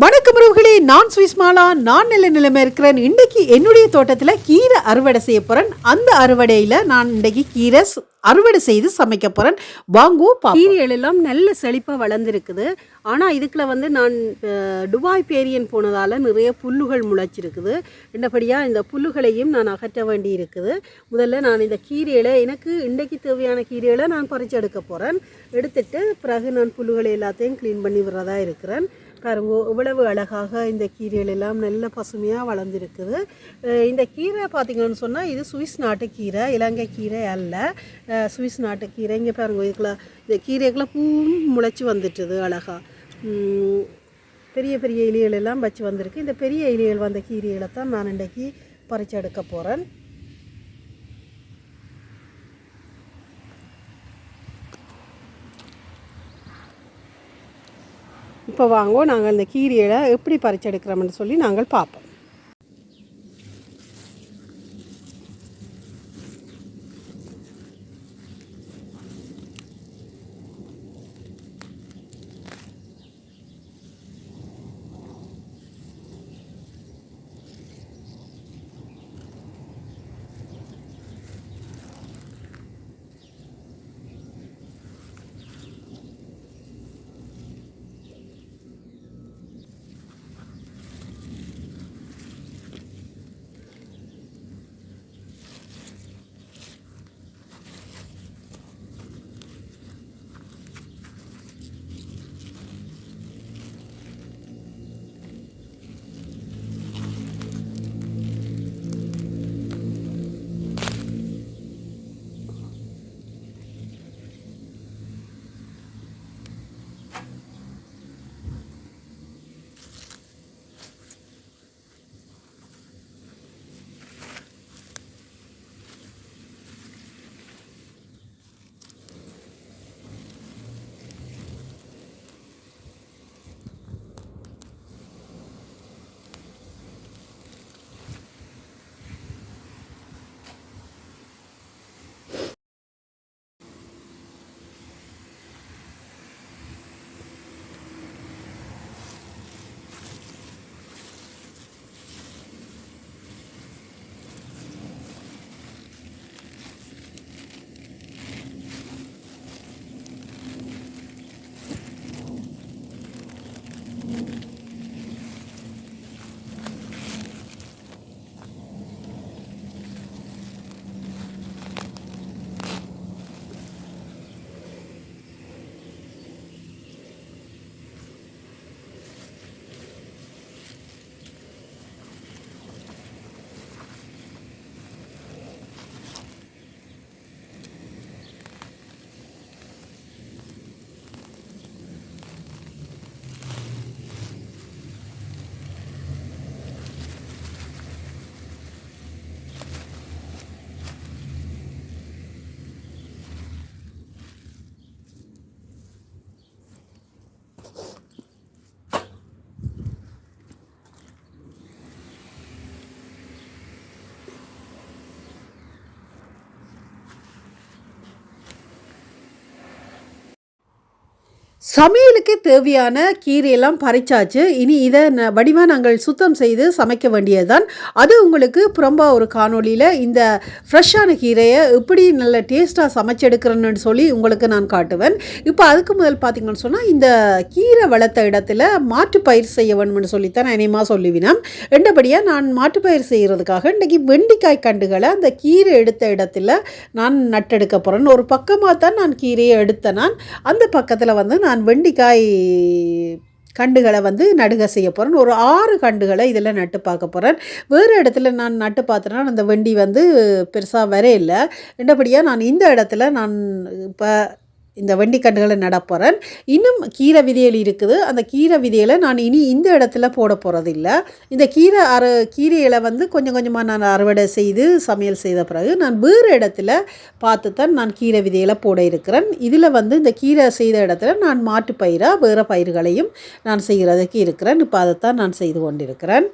வணக்கம் உறவுகளே நான் சுவிஸ்மாலா. நான் நல்ல நிலைமை இருக்கிறேன். இன்றைக்கு என்னுடைய தோட்டத்தில் கீரை அறுவடை செய்ய போகிறேன் அந்த அறுவடையில் நான் இன்றைக்கு கீரை அறுவடை செய்து சமைக்க போகிறேன் வாங்குவோம் கீரைகள் எல்லாம் நல்ல செழிப்பாக வளர்ந்துருக்குது. ஆனால் இதுக்குள்ள வந்து நான் டுபாய் பேரியன் போனதால் நிறைய புல்லுகள் முளைச்சிருக்குது. என்னபடியாக இந்த புல்லுகளையும் நான் அகற்ற வேண்டி இருக்குது முதல்ல நான் இந்த கீரைகளை எனக்கு இன்றைக்கு தேவையான கீரைகளை நான் பறித்து எடுக்க போகிறேன் எடுத்துட்டு பிறகு நான் புல்லுகளை எல்லாத்தையும் க்ளீன் பண்ணி விடுறதா இருக்கிறேன். பாருங்க இவ்வளவு அழகாக இந்த கீரைகள் எல்லாம் நல்ல பசுமையாக வளர்ந்துருக்குது. இந்த கீரை பார்த்திங்கன்னு சொன்னால் இது சுவிஸ் நாட்டு கீரை இலங்கை கீரை அல்ல. சுவிஸ் நாட்டு கீரை. இங்கே பாருங்க இதுக்குள்ள இந்த கீரைக்குள்ள பூவும் முளைச்சி வந்துட்டுது அழகாக பெரிய பெரிய இலிகள் எல்லாம் வச்சு வந்திருக்கு. இந்த பெரிய இலிகள் வந்த கீரைகளை தான் நான் இன்றைக்கி பறித்து எடுக்க போகிறேன் இப்போ வாங்கோ நாங்கள் இந்த கீரையை எப்படி பறிச்செடுக்கிறோம்னு சொல்லி நாங்கள் பார்ப்போம். சமையலுக்கு தேவையான கீரையெல்லாம் பறிச்சாச்சு. இனி இதை ந வடிவாக நாங்கள் சுத்தம் செய்து சமைக்க வேண்டியதுதான். அது உங்களுக்கு புறம்பா ஒரு காணொளியில் இந்த ஃப்ரெஷ்ஷான கீரையை எப்படி நல்ல டேஸ்ட்டாக சமைச்செடுக்கிறேன்னு சொல்லி உங்களுக்கு நான் காட்டுவேன். இப்போ அதுக்கு முதல் பார்த்தீங்கன்னு சொன்னால் இந்த கீரை வளர்த்த இடத்துல மாட்டுப்பயிர் செய்ய வேணும்னு சொல்லித்தான் நான் இனிமா சொல்லுவினேன் ரெண்டபடியாக நான் மாட்டுப்பயிர் செய்கிறதுக்காக இன்றைக்கி வெண்டிக்காய் கண்டுகளை அந்த கீரை எடுத்த இடத்துல நான் நட்டெடுக்க போகிறேன் ஒரு பக்கமாக தான் நான் கீரையை எடுத்தேன். நான் அந்த பக்கத்தில் வந்து நான் நான் வெண்டிக்காய் கண்டுகளை வந்து நடுக செய்ய போகிறேன் ஒரு ஆறு கண்டுகளை இதில் நட்டு பார்க்க போகிறேன் வேறு இடத்துல நான் நட்டு பார்த்தேன்னா அந்த வெண்டி வந்து பெருசாக வரையில்லை. இல்லை நான் இந்த இடத்துல நான் இப்போ இந்த வெண்டிக்கண்டுகளை நட போகிறேன் இன்னும் கீரை விதைகள் இருக்குது. அந்த கீரை விதையில் நான் இனி இந்த இடத்துல போட போகிறதில்ல இந்த கீரை அறு கீரையில் வந்து கொஞ்சம் கொஞ்சமாக நான் அறுவடை செய்து சமையல் செய்த பிறகு நான் வேறு இடத்துல பார்த்து தான் நான் கீரை விதைகளை போட இருக்கிறேன். இதில் வந்து இந்த கீரை செய்த இடத்துல நான் மாட்டு பயிராக வேறு பயிர்களையும் நான் செய்கிறதுக்கு இருக்கிறேன். இப்போ அதைத்தான் நான் செய்து கொண்டிருக்கிறேன்.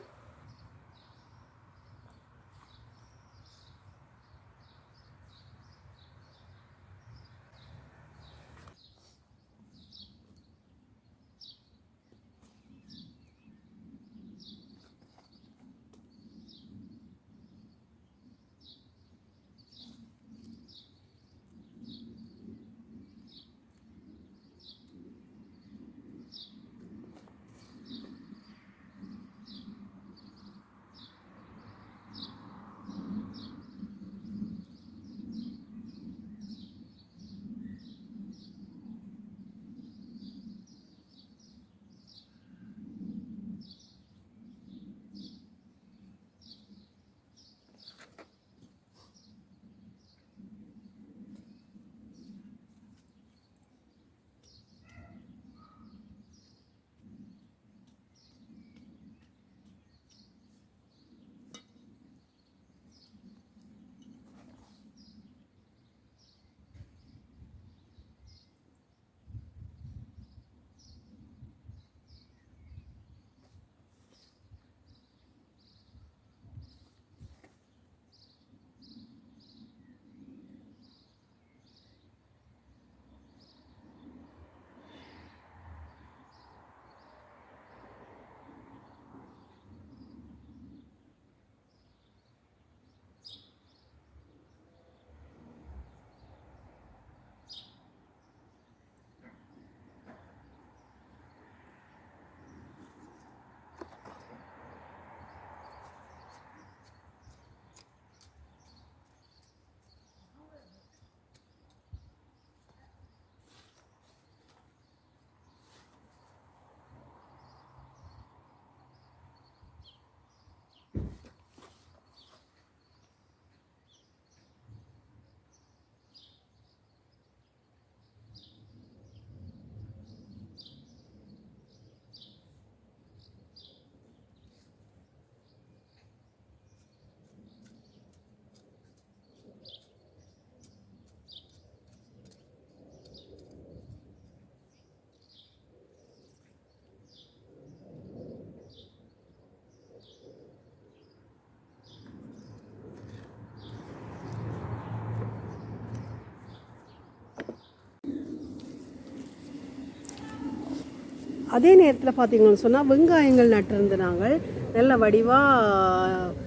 அதே நேரத்தில் பார்த்தீங்கன்னு சொன்னால் வெங்காயங்கள் நட்டிருந்த நாங்கள் நல்ல வடிவாக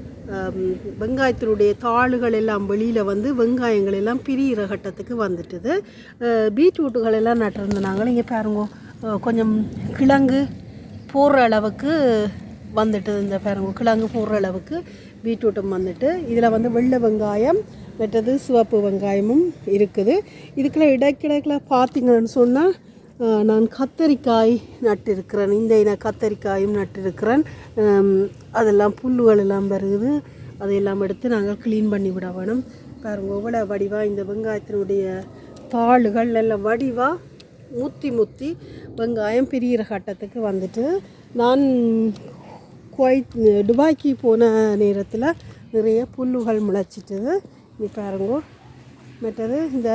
வெங்காயத்தினுடைய தாளுகள் எல்லாம் வெளியில் வந்து வெங்காயங்கள் எல்லாம் பிரியிற கட்டத்துக்கு வந்துட்டுது. பீட்ரூட்டுகள் எல்லாம் நட்டிருந்த நாங்கள் இங்கே பாருங்க கொஞ்சம் கிழங்கு போடுற அளவுக்கு வந்துட்டு இந்த பாருங்க கிழங்கு போடுற அளவுக்கு பீட்ரூட்டும் வந்துட்டு. இதில் வந்து வெள்ளை வெங்காயம் மற்றது சிவப்பு வெங்காயமும் இருக்குது. இதுக்குள்ள இடைக்கிடைக்கில் பார்த்தீங்கன்னு சொன்னால் நான் கத்தரிக்காய் நட்டிருக்கிறேன். இந்த இன கத்தரிக்காயும் நட்டிருக்கிறேன். அதெல்லாம் புல்லுகள் எல்லாம் வருது. அதையெல்லாம் எடுத்து நாங்கள் க்ளீன் பண்ணி விட வேணும். பாருங்கள் எவ்வளோ வடிவாக இந்த வெங்காயத்தினுடைய தாளுகள் எல்லாம் வடிவாக முத்தி முத்தி வெங்காயம் பிரியிற கட்டத்துக்கு வந்துட்டு நான் குவைத் துபாய்க்கு போன நேரத்தில் நிறைய புல்லுகள் முளைச்சிட்டுது. நீ பாருங்கோ மற்றது இந்த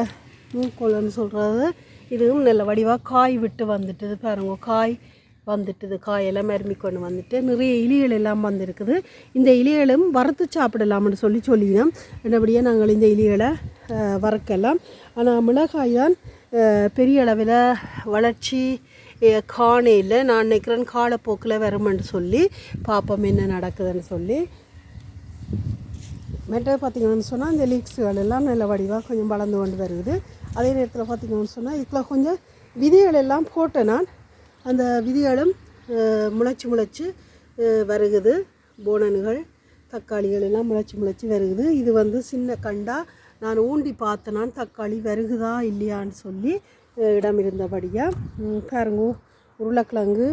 மூக்கோலன்னு சொல்கிறது இதுவும் நல்ல வடிவாக காய் விட்டு வந்துட்டுது பாருங்க. காய் வந்துட்டுது. காயெல்லாம் மருமி கொண்டு வந்துட்டு நிறைய இலிகள் எல்லாம் வந்திருக்குது. இந்த இலிகளும் வறுத்து சாப்பிடலாம்னு சொல்லி சொல்லினோம். என்னபடியாக நாங்கள் இந்த இலிகளை வறுக்கலாம். ஆனால் மிளகாய் தான் பெரிய அளவில் வளர்ச்சி காணே இல்லை. நான் நினைக்கிறேன் காலப்போக்கில் வருமென்று சொல்லி பார்ப்போம் என்ன நடக்குதுன்னு சொல்லி. மெட்டர் பார்த்திங்கன்னு சொன்னால் இந்த லீக்ஸுகள் எல்லாம் நல்ல வடிவாக கொஞ்சம் வளர்ந்து கொண்டு வருது. அதே நேரத்தில் பார்த்திங்கன்னு சொன்னால் இதில் கொஞ்சம் விதைகள் எல்லாம் போட்டேன் நான் அந்த விதைகளும் முளைச்சி முளைச்சி வருகுது. போனனுகள் தக்காளிகள் எல்லாம் முளைச்சி முளைச்சி வருகுது. இது வந்து சின்ன கண்டா நான் ஊண்டி பார்த்தேனான் தக்காளி வருகுதா இல்லையான்னு சொல்லி இடம் இருந்தபடியாக பாருங்க உருளைக்கிழங்கு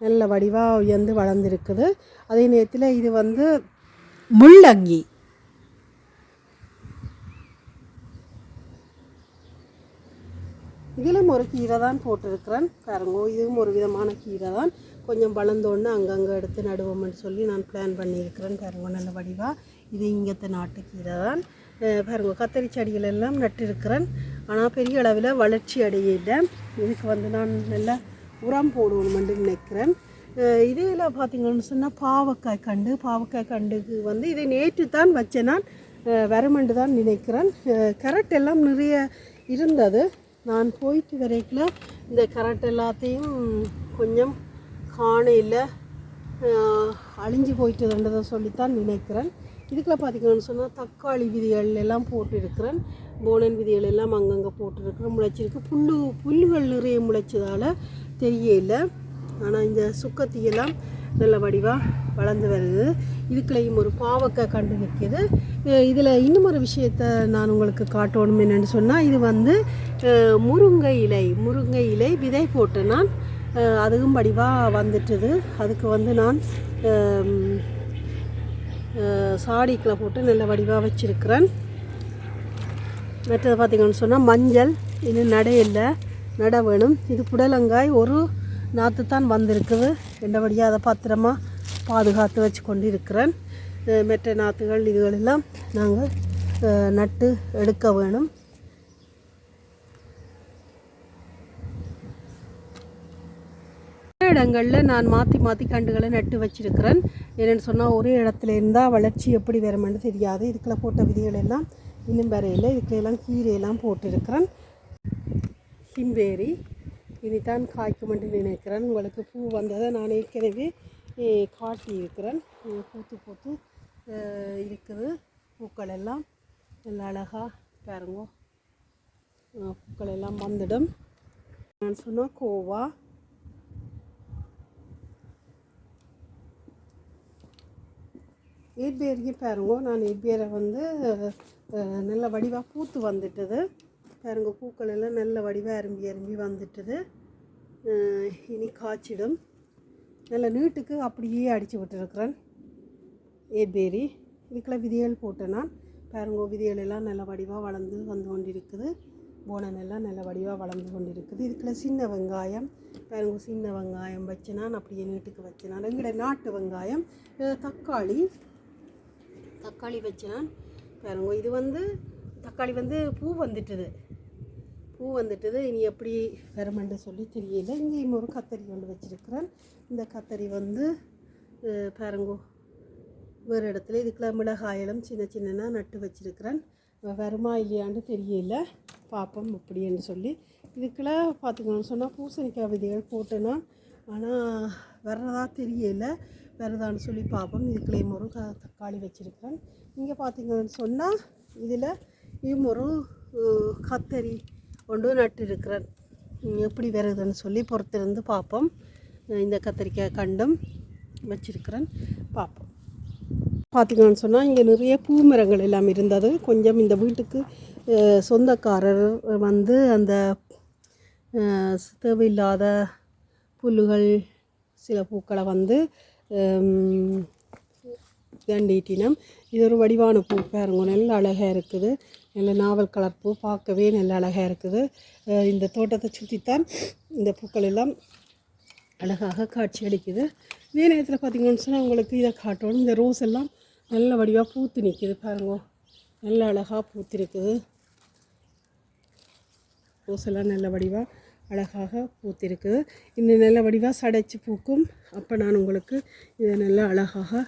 நல்ல வடிவாக உயர்ந்து வளர்ந்துருக்குது. அதே நேரத்தில் இது வந்து முள்ளங்கி. இதிலும் ஒரு கீரை தான் போட்டிருக்கிறேன். பாருங்க இதுவும் ஒரு விதமான கீரை தான். கொஞ்சம் வளர்ந்தோன்னு அங்கங்கே எடுத்து நடுவோம்னு சொல்லி நான் பிளான் பண்ணியிருக்கிறேன். பாருங்க நல்ல வடிவாக இது இங்கத்த நாட்டு கீரை தான். பாருங்க கத்தரி செடிகள் எல்லாம் நட்டிருக்கிறேன். ஆனால் பெரிய அளவில் வளர்ச்சி அடையில. இதுக்கு வந்து நான் நல்லா உரம் போடணுமென்று நினைக்கிறேன். இதில் பார்த்தீங்கன்னு சொன்னால் பாவக்காய் கண்டு பாவக்காய் கண்டுக்கு வந்து இதை நேற்று தான் வச்சேன் நான். வரமண்டு வரமென்று தான் நினைக்கிறேன். அஹ் கரட் எல்லாம் நிறைய இருந்தது. நான் போயிட்டு வரைக்குள்ள இந்த கரண்ட் எல்லாத்தையும் கொஞ்சம் காணையில் அழிஞ்சு போயிட்டு வந்ததை சொல்லித்தான் நினைக்கிறேன். இதுக்குள்ள பார்த்தீங்கன்னு சொன்னால் தக்காளி விதிகள் எல்லாம் போட்டிருக்கிறேன். போனன் விதிகள் எல்லாம் அங்கங்கே போட்டிருக்கிறேன். முளைச்சிருக்கு. புல்லு புல்லுகள் நிறைய முளைச்சதால் தெரியல. ஆனால் இந்த சுக்கத்தியெல்லாம் நல்ல வடிவாக வளர்ந்து வருது. இதுக்குள்ளேயும் ஒரு பாவக்காய் கண்டு நிற்கிது. இதில் இன்னும் ஒரு விஷயத்தை நான் உங்களுக்கு காட்டணும் என்னென்னு சொன்னால் இது வந்து முருங்கை இலை. முருங்கை இலை விதை போட்டு நான் அதுவும் வடிவாக வந்துட்டுது. அதுக்கு வந்து நான் சாடிக்கில் போட்டு நல்ல வடிவாக வச்சுருக்கிறேன். மற்றது பார்த்தீங்கன்னு சொன்னால் மஞ்சள். இது நடையில்லை நட வேணும். இது புடலங்காய் ஒரு நாற்று தான் வந்திருக்குது. ரெண்டபடியாக அதை பத்திரமா பாதுகாத்து வச்சு கொண்டு இருக்கிறேன் மெற்ற மற்ற நாற்றுகள் இதுகளெல்லாம் நாங்கள் நட்டு எடுக்க வேணும். இடங்களில் நான் மாற்றி மாற்றி கண்டுகளை நட்டு வச்சிருக்கிறேன். என்னென்னு சொன்னால் ஒரே இடத்துல இருந்தால் வளர்ச்சி எப்படி வருமென்னு தெரியாது. இதுக்குள்ள போட்ட விதிகள் எல்லாம் இன்னும் வரையில் இதுக்குள்ள எல்லாம் கீரையெல்லாம் போட்டிருக்கிறேன். ஹிம்பேரி இனிதான் காய்க்கும் என்று நினைக்கிறேன். உங்களுக்கு பூ வந்ததை நான் ஏற்கனவே காட்டி காட்டியிருக்கிறேன். பூத்து பூத்து இருக்குது. பூக்கள் எல்லாம் நல்லா அழகாக பாருங்க. பூக்கள் எல்லாம் வந்துடும். நான் சொன்னால் கோவா. ஏட்பேரியும் பாருங்க. நான் ஏட்பேரை வந்து நல்ல வடிவாக பூத்து வந்துட்டது. பாருங்க பூக்கள் எல்லாம் நல்ல வடிவாக அரும்பி அரும்பி வந்துட்டுது. இனி காய்ச்சிடும். நல்ல நீட்டுக்கு அப்படியே அடித்து விட்டுருக்குறேன். ஏபேரி இதுக்கெல்லாம் விதைகள் போட்டேன் நான். பாருங்க விதைகள் எல்லாம் நல்ல வடிவாக வளர்ந்து வந்து கொண்டிருக்குது. போனன் எல்லாம் நல்ல வடிவாக வளர்ந்து கொண்டிருக்குது. இதுக்குள்ள சின்ன வெங்காயம். பாருங்க சின்ன வெங்காயம் வச்சு நான் அப்படியே நீட்டுக்கு வச்சேன் நான். எங்கட நாட்டு வெங்காயம் தக்காளி. தக்காளி வச்சேன் பாருங்க இது வந்து தக்காளி வந்து பூ வந்துட்டுது. பூ வந்துட்டது. இனி எப்படி வருமென்று சொல்லி தெரியல. இங்கேயும் ஒரு கத்தரி ஒன்று வச்சுருக்கிறேன். இந்த கத்தரி வந்து பாருங்கோ வேறு இடத்துல இதுக்குள்ள மிளகாயெல்லாம் சின்ன சின்னதாக நட்டு வச்சுருக்கிறேன். வருமா இல்லையான்னு தெரியல. பார்ப்போம் அப்படின்னு சொல்லி. இதுக்குள்ள பார்த்துக்கணும்னு சொன்னால் பூசணிக்காய் விதைகள் போட்டேன்னா ஆனால் வர்றதா தெரியல. வருதான்னு சொல்லி பார்ப்போம். இதுக்குள்ளேயும் ஒரு க தக்காளி வச்சுருக்கிறேன். இங்கே பார்த்தீங்கன்னு சொன்னால் இதில் இயும் கத்தரி கொண்டு நட்டு இருக்கிறேன் எப்படி வருதுன்னு சொல்லி பொறுத்திருந்து பார்ப்போம். இந்த கத்திரிக்காய் கண்டும் வச்சிருக்கிறேன். பார்ப்போம். பார்த்தீங்கன்னு சொன்னால் இங்கே நிறைய பூ மரங்கள் எல்லாம் இருந்தது. கொஞ்சம் இந்த வீட்டுக்கு சொந்தக்காரர் வந்து அந்த தேவையில்லாத புல்லுகள் சில பூக்களை வந்து தண்டீட்டினம் தண்டிட்டினம். இது ஒரு வடிவான பூ பாருங்க. நல்ல அழகாக இருக்குது. நல்ல நாவல் கலர் பூ பார்க்கவே நல்ல அழகாக இருக்குது. இந்த தோட்டத்தை சுற்றித்தான் இந்த பூக்கள் எல்லாம் அழகாக காட்சி அளிக்குது. இதே நேரத்தில் பார்த்தீங்கன்னு சொன்னால் உங்களுக்கு இதை காட்டணும். இந்த ரோஸ் எல்லாம் நல்ல வடிவாக பூத்து நிற்கிது பாருங்க. நல்ல அழகாக பூத்திருக்குது. ரோஸ் எல்லாம் நல்ல வடிவாக அழகாக பூத்திருக்குது. இன்னும் நல்ல வடிவாக சடைச்சி பூக்கும். அப்போ நான் உங்களுக்கு இதை நல்லா அழகாக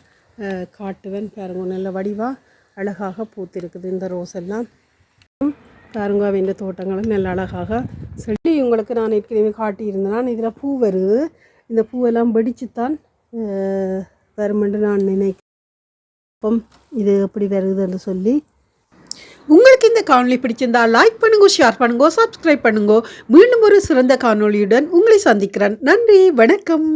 காட்டுவேன் பாருங்க. நல்ல வடிவாக அழகாக பூத்திருக்குது இந்த ரோஸ் எல்லாம். கருங்காவின் தோட்டங்களும் நல்ல அழகாக செடி உங்களுக்கு நான் ஏற்கனவே காட்டியிருந்தேன். இதில் பூ வருது. இந்த பூவெல்லாம் வெடிச்சுத்தான் வருமென்று நான் நினைக்கிறேன். அப்போ இது எப்படி வருதுன்னு சொல்லி. உங்களுக்கு இந்த காணொளி பிடிச்சிருந்தா லைக் பண்ணுங்க ஷேர் பண்ணுங்க சப்ஸ்கிரைப் பண்ணுங்க. மீண்டும் ஒரு சிறந்த காணொலியுடன் உங்களை சந்திக்கிறேன். நன்றி வணக்கம்.